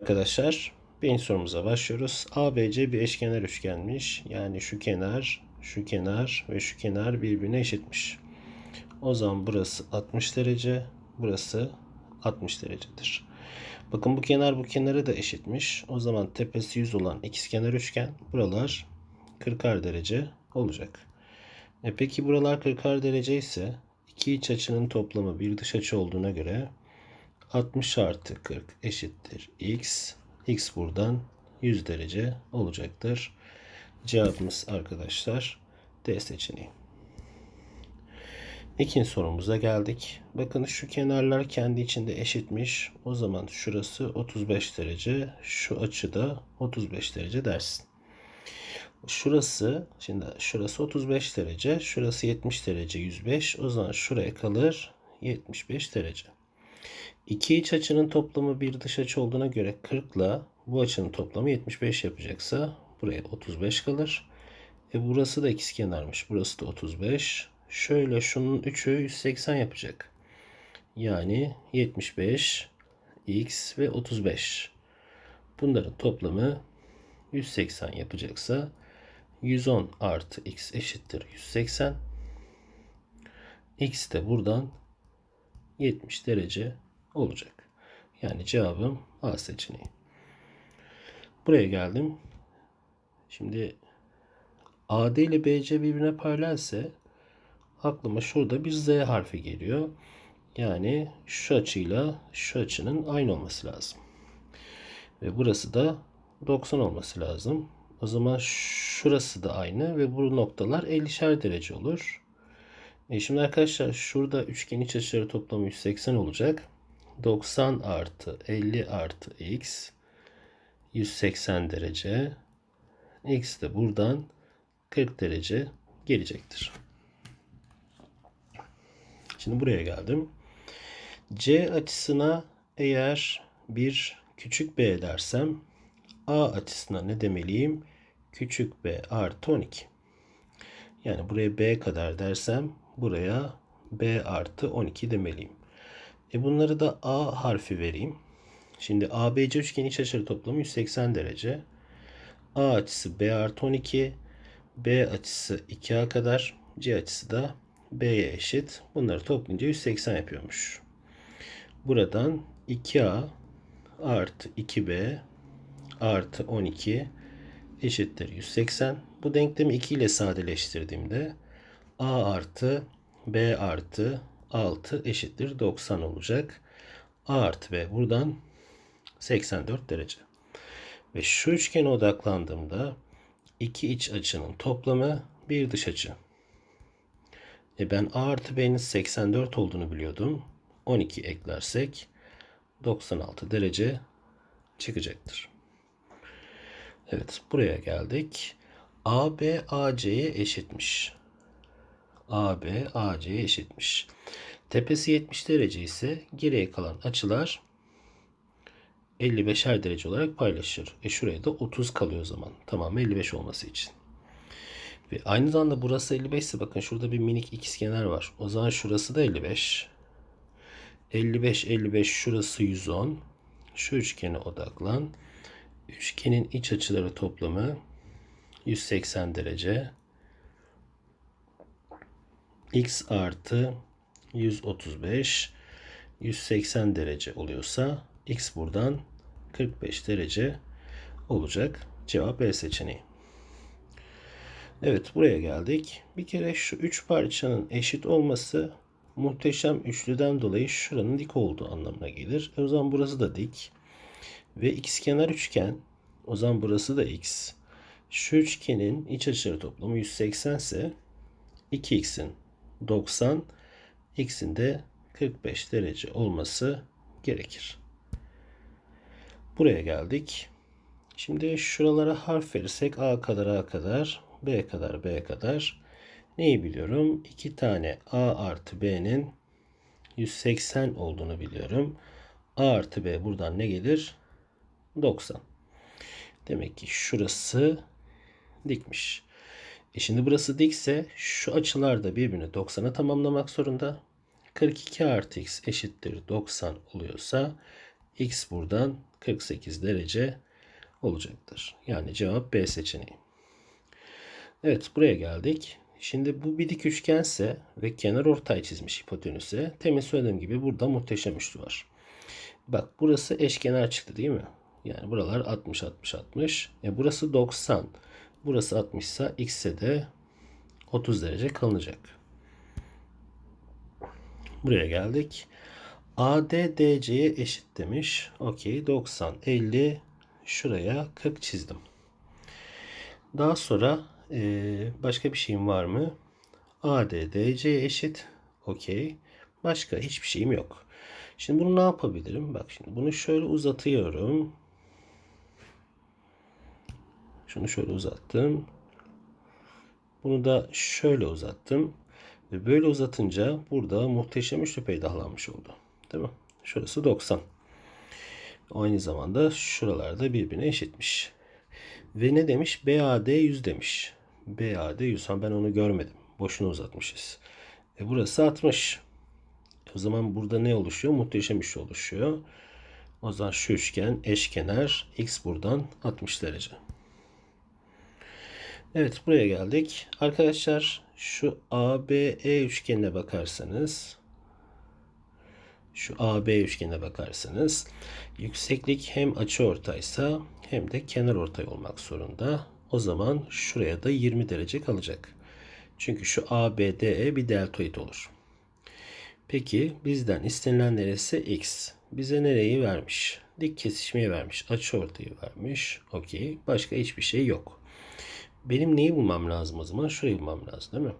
Arkadaşlar birinci sorumuza başlıyoruz. ABC bir eşkenar üçgenmiş. Yani şu kenar, şu kenar ve şu kenar birbirine eşitmiş. O zaman burası 60 derece, burası 60 derecedir. Bakın bu kenar bu kenara da eşitmiş. O zaman tepesi 100 olan ikizkenar üçgen buralar 40'ar derece olacak. E peki buralar 40'ar derece ise iki iç açının toplamı bir dış açı olduğuna göre 60 artı 40 eşittir x. x buradan 100 derece olacaktır. Cevabımız arkadaşlar D seçeneği. İkinci sorumuza geldik. Bakın şu kenarlar kendi içinde eşitmiş. O zaman şurası 35 derece. Şu açıda 35 derece dersin. Şurası şimdi şurası 35 derece. Şurası 70 derece 105. O zaman şuraya kalır 75 derece. İki iç açının toplamı bir dış açı olduğuna göre 40 ile bu açının toplamı 75 yapacaksa buraya 35 kalır. E burası da ikizkenarmış. Burası da 35. Şöyle şunun 3'ü 180 yapacak. Yani 75 x ve 35. Bunların toplamı 180 yapacaksa 110 artı x eşittir 180. x de buradan 70 derece olacak. Yani cevabım A seçeneği. Buraya geldim. Şimdi AD ile BC birbirine paralelse aklıma şurada bir Z harfi geliyor. Yani şu açıyla şu açının aynı olması lazım. Ve burası da 90 olması lazım. O zaman şurası da aynı ve bu noktalar 50'şer derece olur. E şimdi arkadaşlar şurada üçgen iç açıları toplamı 180 olacak. 90 artı 50 artı x 180 derece. X de buradan 40 derece gelecektir. Şimdi buraya geldim. C açısına eğer bir küçük b dersem A açısına ne demeliyim? Küçük b artı 12. Yani buraya b kadar dersem buraya b artı 12 demeliyim. E bunları da A harfi vereyim. Şimdi ABC üçgeni iç açıları toplamı 180 derece. A açısı B artı 12. B açısı 2A kadar. C açısı da B'ye eşit. Bunları toplayınca 180 yapıyormuş. Buradan 2A artı 2B artı 12 eşittir 180. Bu denklemi 2 ile sadeleştirdiğimde A artı B artı 6 eşittir 90 olacak. A artı B buradan 84 derece. Ve şu üçgene odaklandığımda iki iç açının toplamı bir dış açı. E ben A artı B'nin 84 olduğunu biliyordum. 12 eklersek 96 derece çıkacaktır. Evet buraya geldik. AB AC'ye eşitmiş. AB AC'ye eşitmiş. Tepesi 70 derece ise geriye kalan açılar 55'er derece olarak paylaşır. E şuraya da 30 kalıyor o zaman. Tamam 55 olması için. Ve aynı zamanda burası 55 ise bakın şurada bir minik ikizkenar var. O zaman şurası da 55. 55 55 şurası 110. Şu üçgene odaklan. Üçgenin iç açıları toplamı 180 derece. X artı 135 180 derece oluyorsa X buradan 45 derece olacak. Cevap B seçeneği. Evet buraya geldik. Bir kere şu üç parçanın eşit olması muhteşem üçlüden dolayı şuranın dik olduğu anlamına gelir. E o zaman burası da dik. Ve ikizkenar üçgen. O zaman burası da x. Şu üçgenin iç açıları toplamı 180 ise 2x'in 90, x'in de 45 derece olması gerekir. Buraya geldik. Şimdi şuralara harf verirsek A kadar A kadar, B kadar B kadar. Neyi biliyorum? 2 tane A artı B'nin 180 olduğunu biliyorum. A artı B buradan ne gelir? 90. Demek ki şurası dikmiş. E şimdi burası dikse şu açılar da birbirini 90'a tamamlamak zorunda. 42 artı x eşittir 90 oluyorsa X buradan 48 derece olacaktır. Yani cevap B seçeneği. Evet buraya geldik. Şimdi bu bir dik üçgense ve kenar ortay çizmiş hipotenüse temin söylediğim gibi burada muhteşem üçlü var. Bak burası eşkenar çıktı değil mi? Yani buralar 60 60 60. E burası 90. Burası 60 ise x'e de 30 derece kalınacak. Buraya geldik. AD DC'ye eşit demiş. Okey 90 50 şuraya 40 çizdim. Daha sonra ee, başka bir şeyim var mı? AD DC'ye eşit. Okey. Başka hiçbir şeyim yok. Şimdi bunu ne yapabilirim? Bak şimdi bunu şöyle uzatıyorum. Şunu şöyle uzattım. Bunu da şöyle uzattım. Ve böyle uzatınca burada muhteşem üçlü peydahlanmış oldu. Değil mi? Şurası 90. Aynı zamanda şuralarda birbirine eşitmiş. Ve ne demiş? BAD 100 demiş. BAD 100. Ha ben onu görmedim. Boşuna uzatmışız. E burası 60. O zaman burada ne oluşuyor? Muhteşem üçlü oluşuyor. O zaman şu üçgen eşkenar. X buradan 60 derece. Evet buraya geldik. Arkadaşlar şu ABE üçgenine bakarsanız şu AB üçgenine bakarsanız yükseklik hem açı ortaysa hem de kenar ortay olmak zorunda. O zaman şuraya da 20 derece kalacak. Çünkü şu ABDE bir deltoid olur. Peki bizden istenilen neresi x? Bize nereyi vermiş? Dik kesişmeyi vermiş. Açı ortayı vermiş. Okey. Başka hiçbir şey yok. Benim neyi bulmam lazım o zaman? Şurayı bulmam lazım değil mi?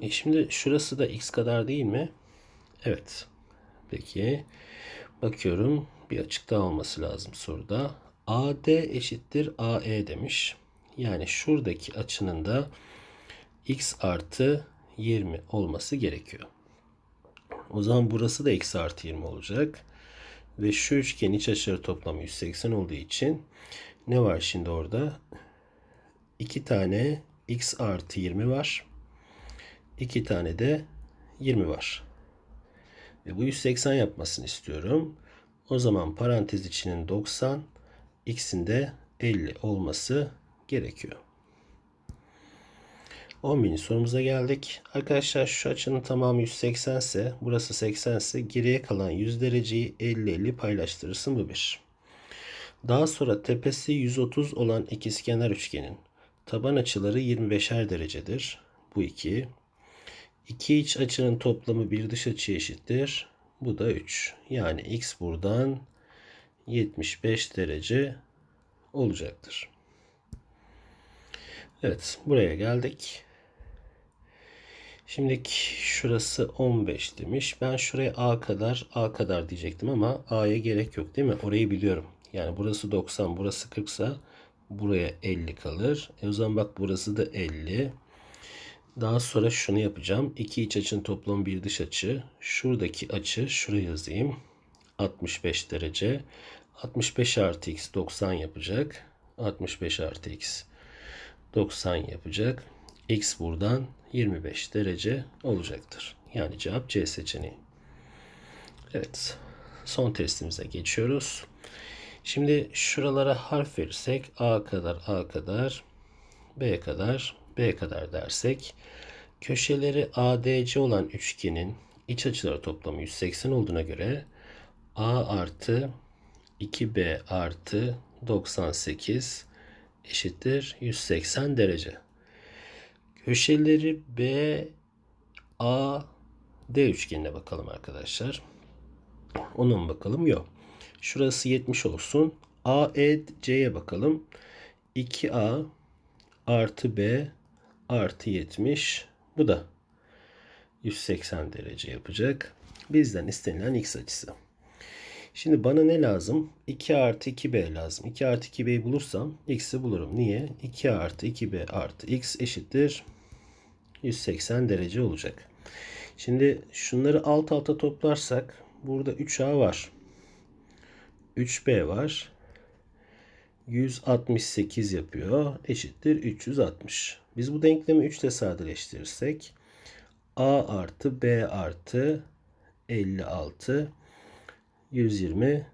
E şimdi şurası da x kadar değil mi? Evet. Peki. Bakıyorum. Bir açık daha olması lazım soruda. AD eşittir AE demiş. Yani şuradaki açının da x artı 20 olması gerekiyor. O zaman burası da x artı 20 olacak. Ve şu üçgen iç açıları toplamı 180 olduğu için ne var şimdi orada? 2 tane x artı 20 var. 2 tane de 20 var. Ve bu 180 yapmasını istiyorum. O zaman parantez içinin 90, x'in de 50 olması gerekiyor. 11. sorumuza geldik. Arkadaşlar şu açının tamamı 180 ise burası 80 ise geriye kalan 100 dereceyi 50-50 paylaştırırsın bu bir. Daha sonra tepesi 130 olan ikizkenar üçgenin taban açıları 25'er derecedir. Bu 2. İki iç açının toplamı bir dış açı eşittir. Bu da 3. Yani x buradan 75 derece olacaktır. Evet buraya geldik. Şimdi şurası 15 demiş. Ben şuraya A kadar A kadar diyecektim ama A'ya gerek yok değil mi? Orayı biliyorum. Yani burası 90 burası 40 ise buraya 50 kalır. E o zaman bak burası da 50. Daha sonra şunu yapacağım. İki iç açının toplamı bir dış açı. Şuradaki açı şuraya yazayım. 65 derece. 65 artı x 90 yapacak. 65 artı x 90 yapacak. X buradan 25 derece olacaktır. Yani cevap C seçeneği. Evet. Son testimize geçiyoruz. Şimdi şuralara harf verirsek A kadar A kadar B kadar B kadar dersek köşeleri ADC olan üçgenin iç açıları toplamı 180 olduğuna göre A artı 2B artı 98 eşittir 180 derece. Köşeleri B, A, D üçgenine bakalım arkadaşlar. Mı bakalım? Yok. Şurası 70 olsun. A, E, C'ye bakalım. 2A artı B artı 70. Bu da 180 derece yapacak. Bizden istenilen x açısı. Şimdi bana ne lazım? 2 artı 2b lazım. 2 artı 2b'yi bulursam x'i bulurum. Niye? 2 artı 2b artı x eşittir 180 derece olacak. Şimdi şunları alt alta toplarsak burada 3a var. 3b var. 168 yapıyor. Eşittir 360. Biz bu denklemi 3 ile sadeleştirirsek a artı b artı 56 120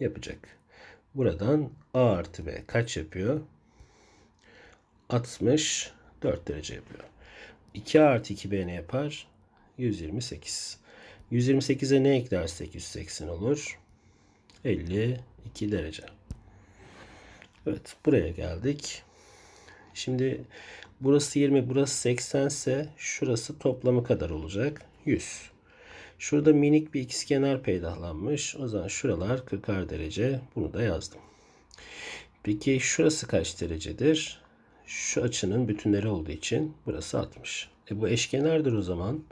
yapacak. Buradan A artı B kaç yapıyor? 64 derece yapıyor. 2 artı 2B ne yapar? 128. 128'e ne eklersek 180 olur? 52 derece. Evet buraya geldik. Şimdi burası 20 burası 80 ise şurası toplamı kadar olacak. 100. Şurada minik bir ikizkenar peydahlanmış. O zaman şuralar 40'ar derece. Bunu da yazdım. Peki şurası kaç derecedir? Şu açının bütünleri olduğu için burası 60. E bu eşkenardır o zaman.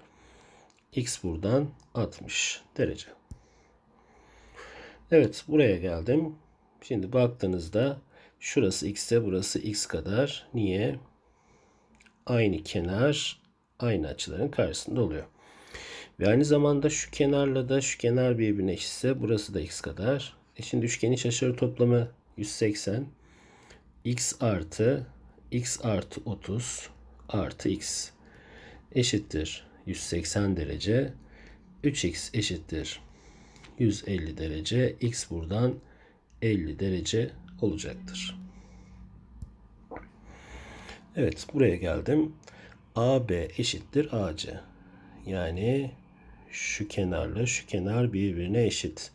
X buradan 60 derece. Evet buraya geldim. Şimdi baktığınızda şurası x ise burası x kadar. Niye? Aynı kenar aynı açıların karşısında oluyor. Ve aynı zamanda şu kenarla da şu kenar birbirine eşitse burası da x kadar. E şimdi üçgenin iç açıları toplamı 180. x artı x artı 30 artı x eşittir 180 derece. 3x eşittir 150 derece. X buradan 50 derece olacaktır. Evet buraya geldim. AB eşittir AC. Yani şu kenarla şu kenar birbirine eşit.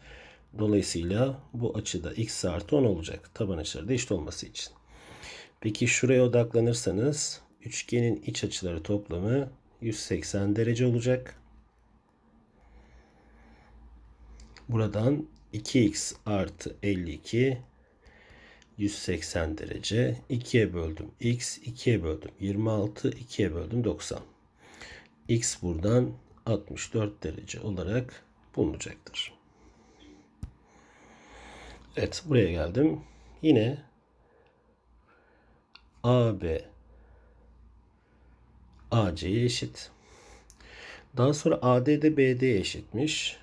Dolayısıyla bu açıda x artı 10 olacak. Taban açıları da eşit olması için. Peki şuraya odaklanırsanız üçgenin iç açıları toplamı 180 derece olacak. Buradan 2x artı 52 180 derece. 2'ye böldüm x, 2'ye böldüm 26, 2'ye böldüm 90. x buradan 64 derece olarak bulunacaktır. Evet buraya geldim. Yine AB AC'ye eşit. Daha sonra AD de BD'ye eşitmiş.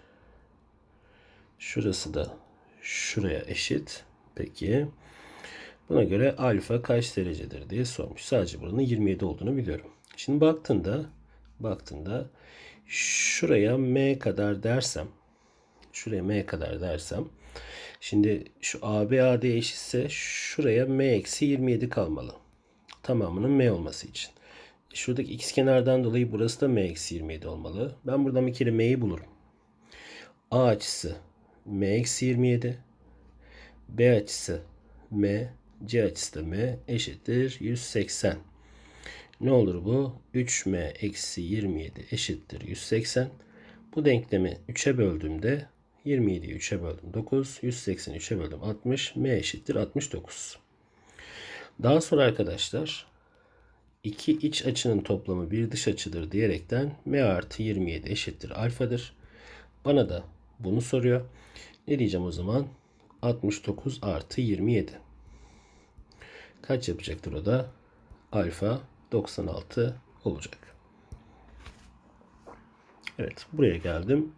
Şurası da şuraya eşit. Peki. Buna göre alfa kaç derecedir diye sormuş. Sadece buranın 27 olduğunu biliyorum. Şimdi baktığında baktığında şuraya m kadar dersem şuraya m kadar dersem şimdi şu AB AD eşitse şuraya m eksi 27 kalmalı. Tamamının m olması için. Şuradaki x kenardan dolayı burası da m eksi 27 olmalı. Ben buradan bir kere m'yi bulurum. A açısı m eksi 27. B açısı m. C açısı da m eşittir 180. Ne olur bu? 3m eksi 27 eşittir 180. Bu denklemi 3'e böldüğümde 27'yi 3'e böldüm 9. 180'i 3'e böldüm 60. M eşittir 69. Daha sonra arkadaşlar iki iç açının toplamı bir dış açıdır diyerekten M artı 27 eşittir alfadır. Bana da bunu soruyor. Ne diyeceğim o zaman? 69 artı 27. Kaç yapacaktır o da? Alfa 96 olacak. Evet buraya geldim.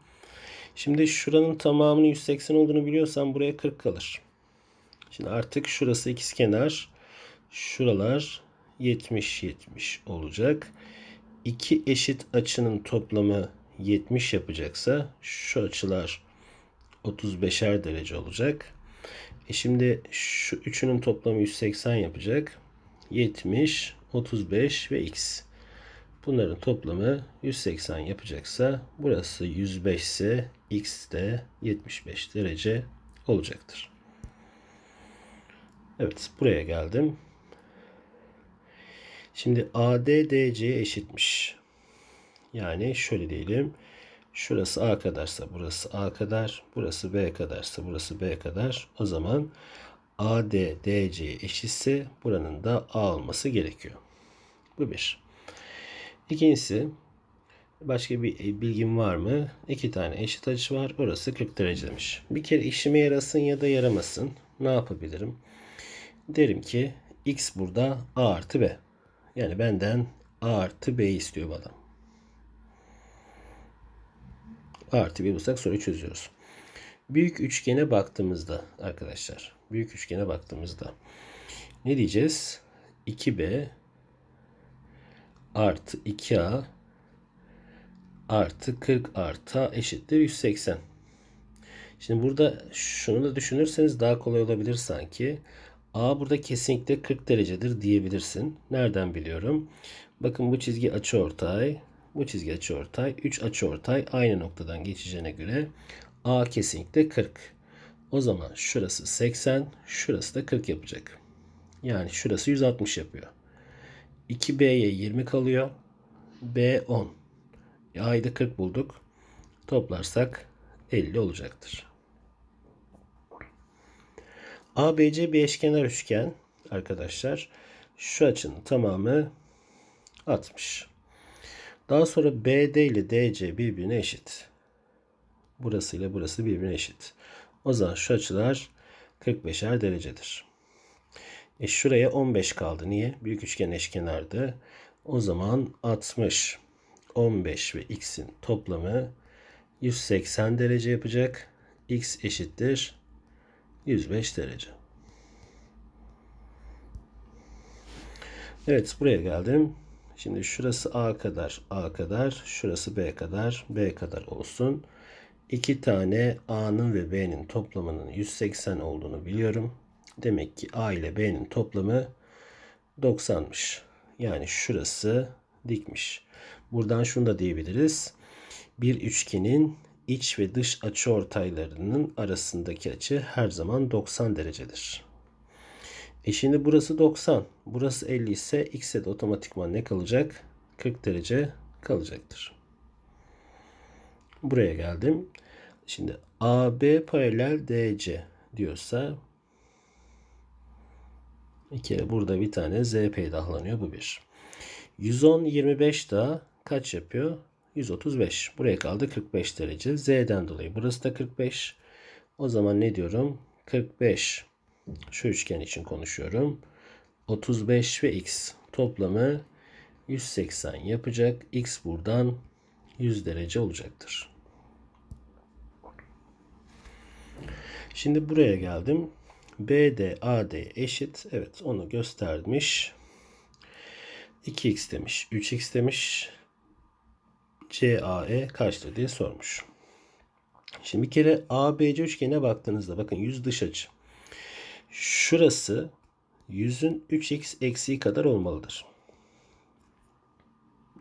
Şimdi şuranın tamamının 180 olduğunu biliyorsam buraya 40 kalır. Şimdi artık şurası ikizkenar. Şuralar 70 70 olacak. İki eşit açının toplamı 70 yapacaksa şu açılar 35'er derece olacak. E şimdi şu üçünün toplamı 180 yapacak. 70, 35 ve x. Bunların toplamı 180 yapacaksa burası 105 ise x de 75 derece olacaktır. Evet buraya geldim. Şimdi AD DC'ye eşitmiş. Yani şöyle diyelim. Şurası A kadarsa burası A kadar. Burası B kadarsa burası B kadar. O zaman AD DC'ye eşitse buranın da A olması gerekiyor. Bu bir. İkincisi başka bir bilgim var mı? İki tane eşit açı var. Orası 40 derece demiş. Bir kere işime yarasın ya da yaramasın. Ne yapabilirim? Derim ki x burada a artı b. Yani benden a artı b istiyor bu adam. A artı b bulsak soruyu çözüyoruz. Büyük üçgene baktığımızda arkadaşlar. Büyük üçgene baktığımızda ne diyeceğiz? 2b artı 2a artı 40 artı eşittir 180. Şimdi burada şunu da düşünürseniz daha kolay olabilir sanki. A burada kesinlikle 40 derecedir diyebilirsin. Nereden biliyorum? Bakın bu çizgi açıortay, bu çizgi açıortay, 3 açıortay aynı noktadan geçeceğine göre A kesinlikle 40. O zaman şurası 80, şurası da 40 yapacak. Yani şurası 160 yapıyor. 2B'ye 20 kalıyor. B 10. A'yı da 40 bulduk. Toplarsak 50 olacaktır. ABC bir eşkenar üçgen arkadaşlar. Şu açının tamamı 60. Daha sonra BD ile DC birbirine eşit. Burası ile burası birbirine eşit. O zaman şu açılar 45'er derecedir. E şuraya 15 kaldı. Niye? Büyük üçgen eşkenardı. O zaman 60, 15 ve x'in toplamı 180 derece yapacak. x eşittir 105 derece. Evet buraya geldim. Şimdi şurası A kadar A kadar, şurası B kadar B kadar olsun. İki tane A'nın ve B'nin toplamının 180 olduğunu biliyorum. Demek ki A ile B'nin toplamı 90'mış. Yani şurası dikmiş. Buradan şunu da diyebiliriz. Bir üçgenin iç ve dış açı ortaylarının arasındaki açı her zaman 90 derecedir. E şimdi burası 90. Burası 50 ise x'e de otomatikman ne kalacak? 40 derece kalacaktır. Buraya geldim. Şimdi AB paralel DC diyorsa bir kere burada bir tane Z peydahlanıyor. Bu bir. 110 25 daha kaç yapıyor? 135. Buraya kaldı 45 derece. Z'den dolayı burası da 45. O zaman ne diyorum? 45. Şu üçgen için konuşuyorum. 35 ve x toplamı 180 yapacak. X buradan 100 derece olacaktır. Şimdi buraya geldim. BD AD eşit. Evet onu göstermiş. 2x demiş. 3x demiş. CAE kaçtır diye sormuş. Şimdi bir kere ABC üçgenine baktığınızda bakın yüz dış açı. Şurası yüzün 3x eksiği kadar olmalıdır.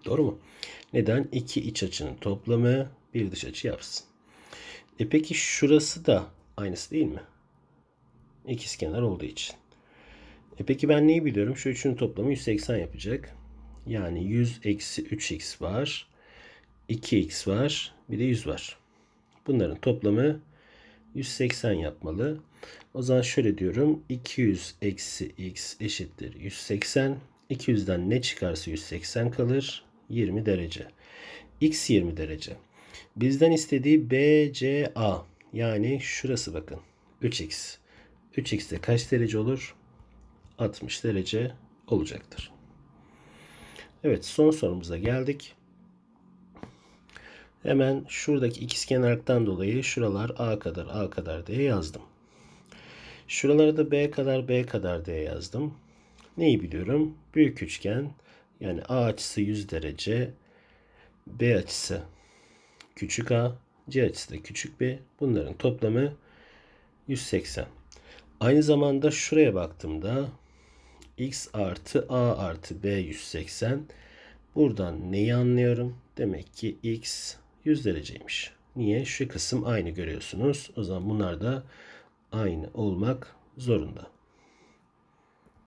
Doğru mu? Neden? İki iç açının toplamı bir dış açı yapsın. E peki şurası da aynısı değil mi? İkizkenar olduğu için. E peki ben neyi biliyorum? Şu üçünün toplamı 180 yapacak. Yani 100 eksi 3x var. 2x var. Bir de 100 var. Bunların toplamı 180 yapmalı. O zaman şöyle diyorum. 200 eksi x eşittir 180. 200'den ne çıkarsa 180 kalır. 20 derece. x 20 derece. Bizden istediği BCA. Yani şurası bakın. 3x. 3x de kaç derece olur? 60 derece olacaktır. Evet son sorumuza geldik. Hemen şuradaki ikizkenarlıktan dolayı şuralar A kadar A kadar diye yazdım. Şuralara da B kadar B kadar diye yazdım. Neyi biliyorum? Büyük üçgen yani A açısı 100 derece, B açısı küçük A, C açısı da küçük B. Bunların toplamı 180. Aynı zamanda şuraya baktığımda x artı a artı b 180. Buradan neyi anlıyorum? Demek ki x 100 dereceymiş. Niye? Şu kısım aynı görüyorsunuz. O zaman bunlar da aynı olmak zorunda.